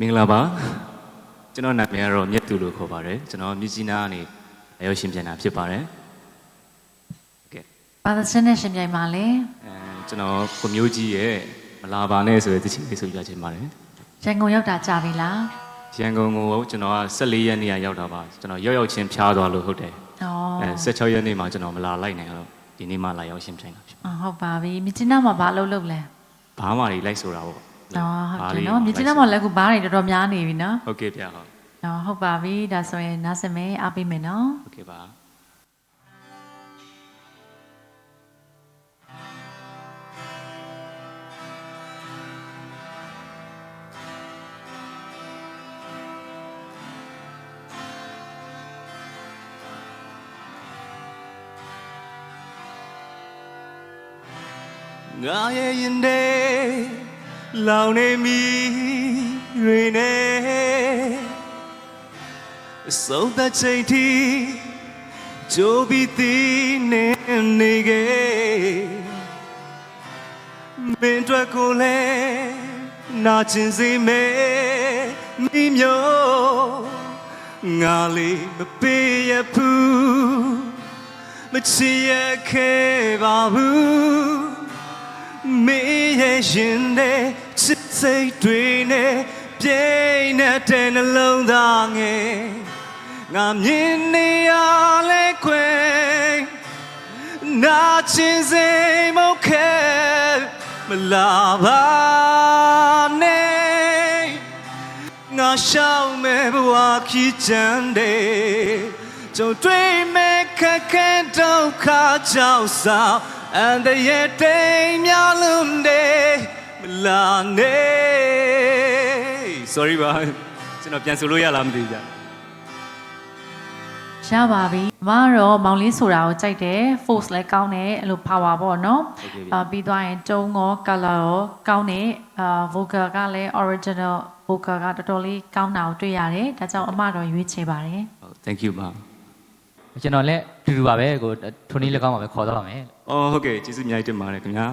မင်္ဂလာပါကျွန်တော်နာမည်ကတော့မြတ်သူလို့ခေါ်ပါတယ်ကျွန်တော်မြစ်ကြီးနားကနေအရောက်ရှင်ပြန်တာဖြစ်ပါတယ်ကဲဘာသာစင်းနဲ့ရှင်ပြိုင်ပါလေအဲကျွန်တော်ကိုမျိုးကြီးရဲ့မလာပါနဲ့ဆိုတဲ့တချင်လေးဆိုပြချင်ပါတယ်ရန်ကုန်ရောက်တာကြာပြီလားရန်ကုန်ကိုကျွန်တော်က14ရက်နေ့ကရောက်တာပါကျွန်တော်ရောက်ရောက်ချင်းဖျားသွားလို့ဟုတ်တယ်ဩအဲ16ရက်နေ့မှာကျွန်တော်မလာလိုက်နိုင်တော့ဒီနေ့မှလာရောက်ရှင်ပြန်တာဖြစ်အော်ဟုတ်ပါပြီမြစ်ကြီးနားမှာဘာလုပ်လုပ်လဲဘာမှတွေလိုက်ဆိုတာပေါ့ ဩဟုတ်တယ်လေးနော်မြစ်ကြီးနားမှာလည်းခုဘားတွေတော်တော်များနေပြီနော်ဟုတ်ကဲ့ဗျာဟုတ်ဩဟုတ်ပါပြီဒါဆိုရင်နားစင်မယ်အားပေးမယ်နော်ဟုတ်ကဲ့ပါငါရဲ့ရင်ထဲ လောင်နေမီတွေနဲ့အဆုံးသက်ချိန်ထိကြိုးပြီးသေးနေနေခဲ့မင်းတို့ကိုလည်းနာကျင်စေမယ်မိမျိုးငါလေးမပေးရဘူးမချစ်ရခဲ့ပါဘူးမေရဲ့ ရှင်တဲ့ချစ်စိတ်တွေနဲ့ပြိုင်နေတဲ့နှလုံးသားငယ်ငါမြင်နေရလဲခွေနာချင်စိတ်မခဲမလာပါနဲ့ငါရှောင်းမဲ့ဘဝခီးချမ်းတဲ့ကြုံတွေ့မဲ့ခက်ခဲဒုက္ခကြောင့်ဆောင်အန်တရဲ့တိ မ်များလုံးတဲ့မလာနဲ့ sorry ပါကျွန်တော်ပြန်ဆိုလို့ရလားမသိဘူးကြာရပါပြီအမကတော့မောင်လေးဆိုတာကိုကြိုက်တယ် force လည်းကောင်းတယ်အဲ့လို power ပေါ့နော်ဟုတ်ကဲ့ဗျအာပြီးသွားရင်တုံးရော color ရောကောင်းတယ်အာ vocal ကလည်း original vocal ကတော်တော်လေးကောင်းတာကိုတွေ့ရတယ်ဒါကြောင့်အမတော့ရွေးချယ်ပါတယ်ဟုတ် thank you ပါကျွန်တော်လည်းတူတူပါပဲကိုထိုနည်းလည်းကောင်းပါပဲခေါ်တော့ပါမယ်အော်ဟုတ်ကဲ့ကျေးဇူးအများကြီးတင်ပါတယ်ခင်ဗျာ